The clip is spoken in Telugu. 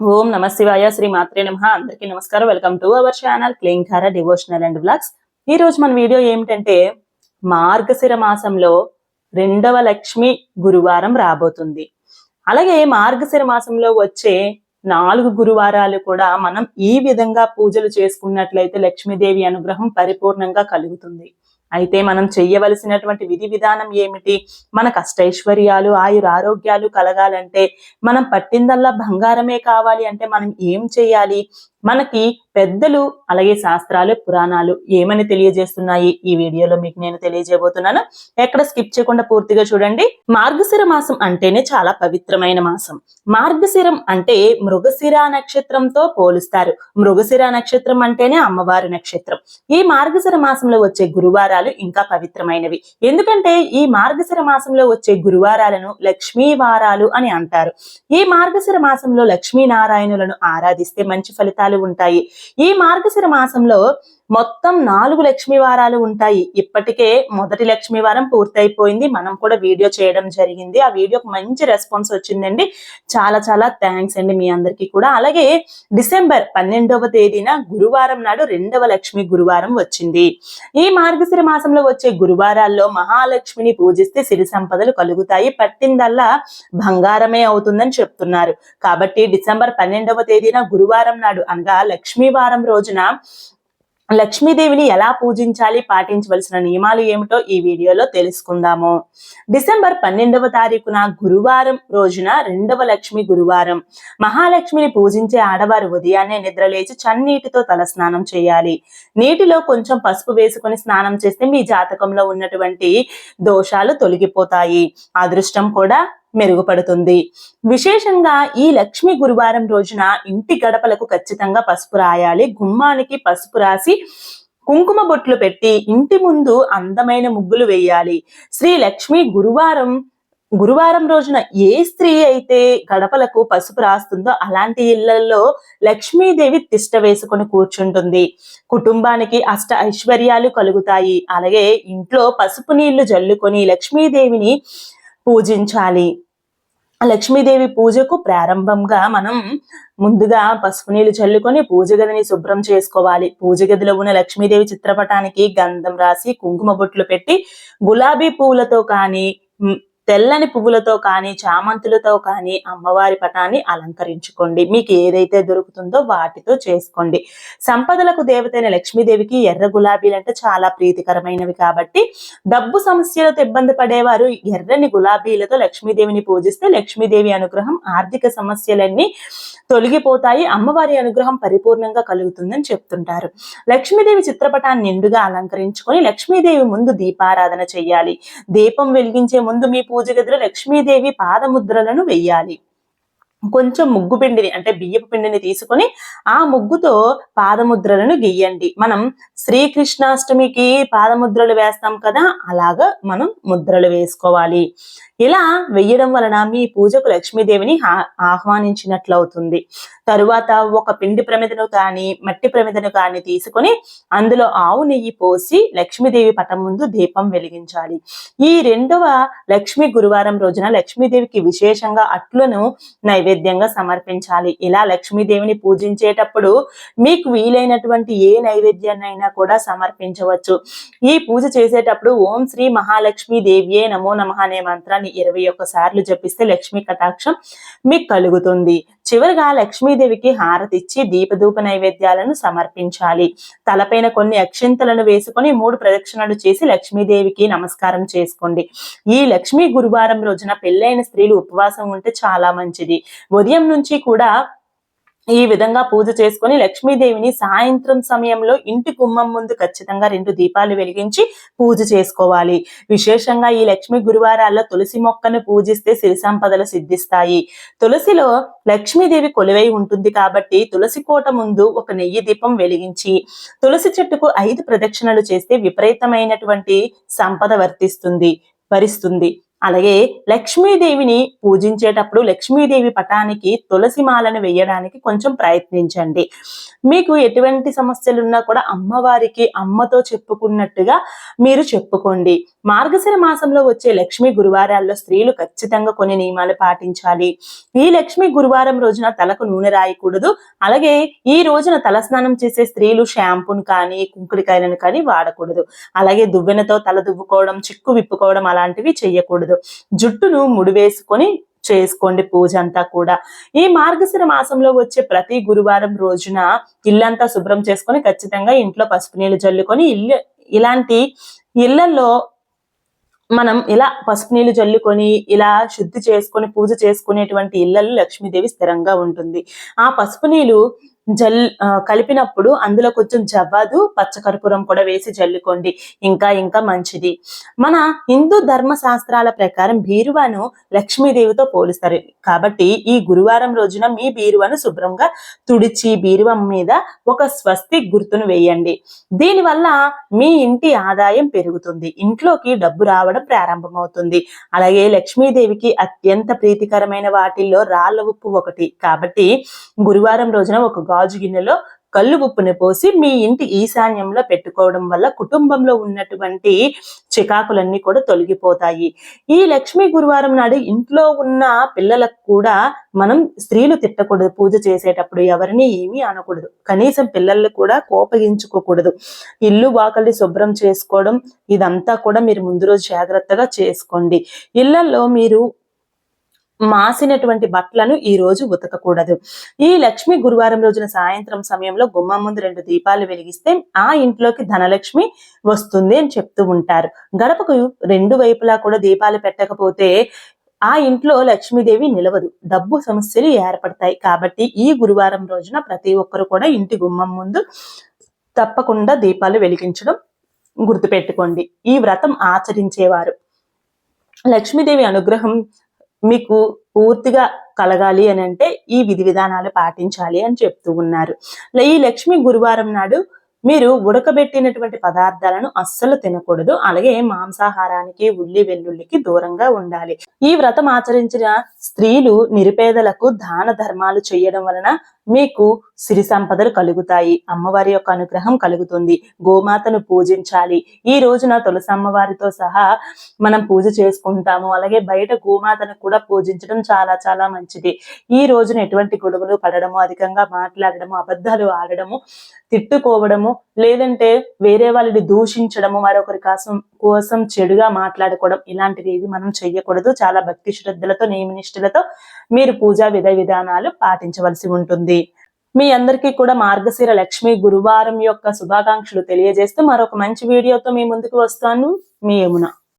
ఓం నమ శివాయ శ్రీ మాత్రే నమ. అందరికీ నమస్కారం. Welcome to our channel Klinkaara devotional and blogs ఈ రోజు మన వీడియో ఏమిటంటే మార్గశిర మాసంలో రెండవ లక్ష్మి గురువారం రాబోతుంది. అలాగే మార్గశిర మాసంలో వచ్చే నాలుగు గురువారాలు కూడా మనం ఈ విధంగా పూజలు చేసుకున్నట్లయితే లక్ష్మీదేవి అనుగ్రహం పరిపూర్ణంగా కలుగుతుంది. అయితే మనం చెయ్యవలసినటువంటి విధి విధానం ఏమిటి? మన కష్టైశ్వర్యాలు ఆయుర ఆరోగ్యాలు కలగాలంటే మనం పట్టిందల్లా బంగారమే కావాలి అంటే మనం ఏం చేయాలి మనకి పెద్దలు అలాగే శాస్త్రాలు పురాణాలు ఏమని తెలియజేస్తున్నాయి? ఈ వీడియోలో మీకు నేను తెలియజేయబోతున్నాను. ఎక్కడ స్కిప్ చేయకుండా పూర్తిగా చూడండి. మార్గశిర మాసం అంటేనే చాలా పవిత్రమైన మాసం. మార్గశిరం అంటే మృగశిర నక్షత్రంతో పోలుస్తారు. మృగశిర నక్షత్రం అంటేనే అమ్మవారి నక్షత్రం. ఈ మార్గశిర మాసంలో వచ్చే గురువారాలు ఇంకా పవిత్రమైనవి. ఎందుకంటే ఈ మార్గశిర మాసంలో వచ్చే గురువారాలను లక్ష్మీ వారాలు అని అంటారు. ఈ మార్గశిర మాసంలో లక్ష్మీనారాయణులను ఆరాధిస్తే మంచి ఫలితాలు ఉంటాయి. ఈ మార్గశిర మాసంలో మొత్తం నాలుగు లక్ష్మి వారాలు ఉంటాయి. ఇప్పటికే మొదటి లక్ష్మి వారం పూర్తయిపోయింది. మనం కూడా వీడియో చేయడం జరిగింది. ఆ వీడియోకి మంచి రెస్పాన్స్ వచ్చిందండి. చాలా చాలా థ్యాంక్స్ అండి మీ అందరికీ కూడా. అలాగే డిసెంబర్ పన్నెండవ తేదీన గురువారం నాడు రెండవ లక్ష్మి గురువారం వచ్చింది. ఈ మార్గశిర మాసంలో వచ్చే గురువారాల్లో మహాలక్ష్మిని పూజిస్తే సిరి సంపదలు కలుగుతాయి. పట్టిందల్లా బంగారమే అవుతుందని చెప్తున్నారు. కాబట్టి డిసెంబర్ పన్నెండవ తేదీన గురువారం నాడు అనగా లక్ష్మీవారం రోజున లక్ష్మీదేవిని ఎలా పూజించాలి పాటించవలసిన నియమాలు ఏమిటో ఈ వీడియోలో తెలుసుకుందాము. డిసెంబర్ పన్నెండవ తారీఖున గురువారం రోజున రెండవ లక్ష్మి గురువారం. మహాలక్ష్మిని పూజించే ఆడవారు ఉదయాన్నే నిద్రలేచి చన్నీటితో తల స్నానం చేయాలి. నీటిలో కొంచెం పసుపు వేసుకొని స్నానం చేస్తే మీ జాతకంలో ఉన్నటువంటి దోషాలు తొలగిపోతాయి. అదృష్టం కూడా మెరుగుపడుతుంది. విశేషంగా ఈ లక్ష్మీ గురువారం రోజున ఇంటి గడపలకు ఖచ్చితంగా పసుపు రాయాలి. గుమ్మానికి పసుపు రాసి కుంకుమ బొట్లు పెట్టి ఇంటి ముందు అందమైన ముగ్గులు వేయాలి. శ్రీ లక్ష్మి గురువారం గురువారం రోజున ఏ స్త్రీ అయితే గడపలకు పసుపు రాస్తుందో అలాంటి ఇళ్ళలో లక్ష్మీదేవి తిష్ట వేసుకొని కూర్చుంటుంది. కుటుంబానికి అష్ట ఐశ్వర్యాలు కలుగుతాయి. అలాగే ఇంట్లో పసుపు నీళ్ళు జల్లుకొని లక్ష్మీదేవిని పూజించాలి. లక్ష్మీదేవి పూజకు ప్రారంభంగా మనం ముందుగా పసుపు నీళ్ళు చల్లుకొని పూజ గదిని శుభ్రం చేసుకోవాలి. పూజ గదిలో ఉన్న లక్ష్మీదేవి చిత్రపటానికి గంధం రాసి కుంకుమ బొట్లు పెట్టి గులాబీ పూలతో కానీ తెల్లని పువ్వులతో కానీ చామంతులతో కానీ అమ్మవారి పటాన్ని అలంకరించుకోండి. మీకు ఏదైతే దొరుకుతుందో వాటితో చేసుకోండి. సంపదలకు దేవతైన లక్ష్మీదేవికి ఎర్ర గులాబీలు అంటే చాలా ప్రీతికరమైనవి కాబట్టి డబ్బు సమస్యలతో ఇబ్బంది పడేవారు ఎర్రని గులాబీలతో లక్ష్మీదేవిని పూజిస్తే లక్ష్మీదేవి అనుగ్రహం ఆర్థిక సమస్యలన్నీ తొలగిపోతాయి. అమ్మవారి అనుగ్రహం పరిపూర్ణంగా కలుగుతుందని చెప్తుంటారు. లక్ష్మీదేవి చిత్రపటాన్ని నిండుగా అలంకరించుకొని లక్ష్మీదేవి ముందు దీపారాధన చేయాలి. దీపం వెలిగించే ముందు మీ పూజ పూజ గదిలో లక్ష్మీదేవి పాదముద్రలను వెయ్యాలి. కొంచెం ముగ్గు పిండిని అంటే బియ్యపు పిండిని తీసుకొని ఆ ముగ్గుతో పాదముద్రలను గీయండి మనం శ్రీకృష్ణాష్టమికి పాదముద్రలు వేస్తాం కదా అలాగా మనం ముద్రలు వేసుకోవాలి. ఇలా వెయ్యడం వలన మీ పూజకు లక్ష్మీదేవిని ఆహ్వానించినట్లు అవుతుంది తరువాత ఒక పిండి ప్రమిదను కానీ మట్టి ప్రమిదను కానీ తీసుకొని అందులో ఆవు నెయ్యి పోసి లక్ష్మీదేవి పటం ముందు దీపం వెలిగించాలి. ఈ రెండవ లక్ష్మీ గురువారం రోజున లక్ష్మీదేవికి విశేషంగా అట్లను నైవేద్యంగా సమర్పించాలి. ఇలా లక్ష్మీదేవిని పూజించేటప్పుడు మీకు వీలైనటువంటి ఏ నైవేద్యాన్నైనా కూడా సమర్పించవచ్చు. ఈ పూజ చేసేటప్పుడు ఓం శ్రీ మహాలక్ష్మి దేవియే నమో నమ అనే మంత్రాన్ని ఇరవై ఒక్క సార్లు జపిస్తే లక్ష్మీ కటాక్షం మీకు కలుగుతుంది. చివరిగా లక్ష్మీదేవికి హారతిచ్చి దీపధూప నైవేద్యాలను సమర్పించాలి. తలపైన కొన్ని అక్షింతలను వేసుకొని మూడు ప్రదక్షిణలు చేసి లక్ష్మీదేవికి నమస్కారం చేసుకోండి. ఈ లక్ష్మీ గురువారం రోజున పెళ్ళైన స్త్రీలు ఉపవాసం ఉంటే చాలా మంచిది. ఉదయం నుంచి కూడా ఈ విధంగా పూజ చేసుకొని లక్ష్మీదేవిని సాయంత్రం సమయంలో ఇంటి గుమ్మం ముందు ఖచ్చితంగా రెండు దీపాలు వెలిగించి పూజ చేసుకోవాలి. విశేషంగా ఈ లక్ష్మి గురువారాల్లో తులసి మొక్కను పూజిస్తే సిరి సంపదలు సిద్ధిస్తాయి. తులసిలో లక్ష్మీదేవి కొలువై ఉంటుంది కాబట్టి తులసి కోట ముందు ఒక నెయ్యి దీపం వెలిగించి తులసి చెట్టుకు ఐదు ప్రదక్షిణలు చేస్తే విపరీతమైనటువంటి సంపద వర్తిస్తుంది వరిస్తుంది. అలాగే లక్ష్మీదేవిని పూజించేటప్పుడు లక్ష్మీదేవి పటానికి తులసి మాలను వేయడానికి కొంచెం ప్రయత్నించండి. మీకు ఎటువంటి సమస్యలు ఉన్నా కూడా అమ్మవారికి అమ్మతో చెప్పుకున్నట్టుగా మీరు చెప్పుకోండి. మార్గశిర మాసంలో వచ్చే లక్ష్మీ గురువారాల్లో స్త్రీలు ఖచ్చితంగా కొన్ని నియమాలు పాటించాలి. ఈ లక్ష్మీ గురువారం రోజున తలకు నూనె రాయకూడదు. అలాగే ఈ రోజున తలస్నానం చేసే స్త్రీలు షాంపూను కానీ కుంకుడికాయలను కానీ వాడకూడదు. అలాగే దువ్వెనతో తల దువ్వుకోవడం చిక్కు విప్పుకోవడం అలాంటివి చెయ్యకూడదు. జుట్టును ముడివేసుకొని చేసుకోండి పూజ అంతా కూడా. ఈ మార్గశిర మాసంలో వచ్చే ప్రతి గురువారం రోజున ఇల్లంతా శుభ్రం చేసుకొని ఖచ్చితంగా ఇంట్లో పసుపు నీళ్ళు జల్లుకొని ఇల్లు ఇలాంటి ఇళ్ళలో మనం ఇలా పసుపు నీళ్ళు జల్లుకొని ఇలా శుద్ధి చేసుకొని పూజ చేసుకునేటువంటి ఇళ్ళలో లక్ష్మీదేవి స్థిరంగా ఉంటుంది. ఆ పసుపు నీళ్ళు జల్ కలిపినప్పుడు అందులో కొంచెం జవ్వాదు పచ్చకర్పూరం కూడా వేసి జల్లుకోండి. ఇంకా ఇంకా మంచిది. మన హిందూ ధర్మ శాస్త్రాల ప్రకారం బీరువాను లక్ష్మీదేవితో పోలుస్తారు. కాబట్టి ఈ గురువారం రోజున మీ బీరువాను శుభ్రంగా తుడిచి బీరువం మీద ఒక స్వస్తి గుర్తును వేయండి. దీనివల్ల మీ ఇంటి ఆదాయం పెరుగుతుంది. ఇంట్లోకి డబ్బు రావడం ప్రారంభమవుతుంది. అలాగే లక్ష్మీదేవికి అత్యంత ప్రీతికరమైన వాటిల్లో రాళ్ళ ఉప్పు ఒకటి. కాబట్టి గురువారం రోజున ఒక గాజు గిన్నెలో కళ్ళు ఉప్పుని పోసి మీ ఇంటి ఈశాన్యంలో పెట్టుకోవడం వల్ల కుటుంబంలో ఉన్నటువంటి చికాకులన్నీ కూడా తొలగిపోతాయి. ఈ లక్ష్మీ గురువారం నాడు ఇంట్లో ఉన్న పిల్లలకు కూడా మనం స్త్రీలు తిట్టకూడదు. పూజ చేసేటప్పుడు ఎవరిని ఏమీ అనకూడదు. కనీసం పిల్లల్ని కూడా కోపగించుకోకూడదు. ఇల్లు వాకలి శుభ్రం చేసుకోవడం ఇదంతా కూడా మీరు ముందు రోజు జాగ్రత్తగా చేసుకోండి. ఇళ్ళలో మీరు మాసినటువంటి బట్టలను ఈ రోజు ఉతకకూడదు. ఈ లక్ష్మి గురువారం రోజున సాయంత్రం సమయంలో గుమ్మం ముందు రెండు దీపాలు వెలిగిస్తే ఆ ఇంట్లోకి ధనలక్ష్మి వస్తుంది అని చెప్తూ ఉంటారు. గడపకు రెండు వైపులా కూడా దీపాలు పెట్టకపోతే ఆ ఇంట్లో లక్ష్మీదేవి నిలవదు. డబ్బు సమస్యలు ఏర్పడతాయి. కాబట్టి ఈ గురువారం రోజున ప్రతి ఒక్కరు కూడా ఇంటి గుమ్మం ముందు తప్పకుండా దీపాలు వెలిగించడం గుర్తుపెట్టుకోండి. ఈ వ్రతం ఆచరించేవారు. లక్ష్మీదేవి అనుగ్రహం మీకు పూర్తిగా కలగాలి అని అంటే ఈ విధి విధానాలు పాటించాలి అని చెప్తూ ఉన్నారు. ఈ లక్ష్మి గురువారం నాడు మీరు ఉడకబెట్టినటువంటి పదార్థాలను అస్సలు తినకూడదు. అలాగే మాంసాహారానికి ఉల్లి వెల్లుల్లికి దూరంగా ఉండాలి. ఈ వ్రతం ఆచరించిన స్త్రీలు నిరుపేదలకు దాన ధర్మాలు చేయడం వలన మీకు సిరి సంపదలు కలుగుతాయి. అమ్మవారి యొక్క అనుగ్రహం కలుగుతుంది. గోమాతను పూజించాలి. ఈ రోజున తులసి అమ్మవారితో సహా మనం పూజ చేసుకుంటాము. అలాగే బయట గోమాతను కూడా పూజించడం చాలా చాలా మంచిది. ఈ రోజున ఎటువంటి గొడవలు పడడము అధికంగా మాట్లాడడము అబద్ధాలు ఆడడము తిట్టుకోవడము లేదంటే వేరే వాళ్ళని దూషించడము మరొకరి కోసం కోసం చెడుగా మాట్లాడుకోవడం ఇలాంటివి ఏవి మనం చెయ్యకూడదు. చాలా భక్తి శ్రద్ధలతో నియమనిష్ఠులతో మీరు పూజా విధ విధానాలు పాటించవలసి ఉంటుంది. మీ అందరికీ కూడా మార్గశిర లక్ష్మి గురువారం యొక్క శుభాకాంక్షలు తెలియజేస్తూ మరొక మంచి వీడియోతో మీ ముందుకు వస్తాను. మీ యమున.